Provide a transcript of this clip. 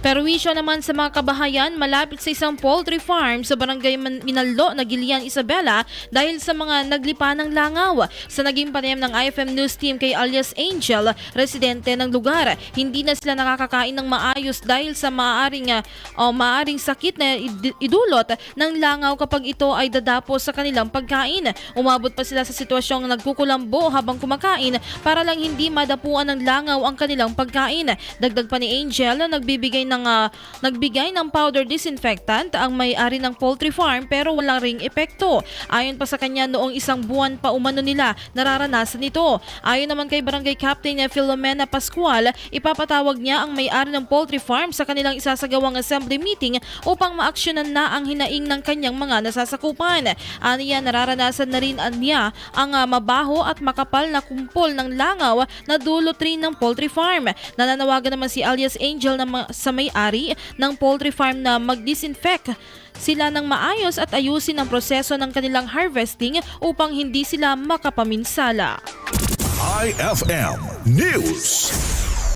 Perwisyo naman sa mga kabahayan malapit sa isang poultry farm sa barangay Man- Minallo, Nagilian, Isabela dahil sa mga naglipa ng langaw. Sa naging panayam ng IFM News Team kay alias Angel, residente ng lugar, hindi na sila nakakakain ng maayos dahil sa maaaring, ah, o maaaring sakit na id- idulot ng langaw kapag ito ay dadapos sa kanilang pagkain. Umabot pa sila sa sitwasyong nagkukulambo habang kumakain para lang hindi madapuan ng langaw ang kanilang pagkain. Dagdag pa ni Angel na nagbibigay ng ah, nagbigay ng powder disinfectant ang may-ari ng poultry farm pero walang ring epekto. Ayon pa sa kanya noong isang buwan pa umano nila nararanasan ito. Ayon naman kay Barangay Captain na Filomena Pascual, ipapatawag niya ang may-ari ng poultry farm sa kanilang isasagawang assembly meeting upang maaksyonan na ang hinaing ng kanyang mga nasasakupan. Aniya nararanasan na rin niya ang ah, mabaho at makapal na kumpol ng langaw na dulot rin ng poultry farm. Nananawagan naman si alias Angel na sa may-ari ng poultry farm na mag-disinfect sila ng maayos at ayusin ang proseso ng kanilang harvesting upang hindi sila makapaminsala. IFM News.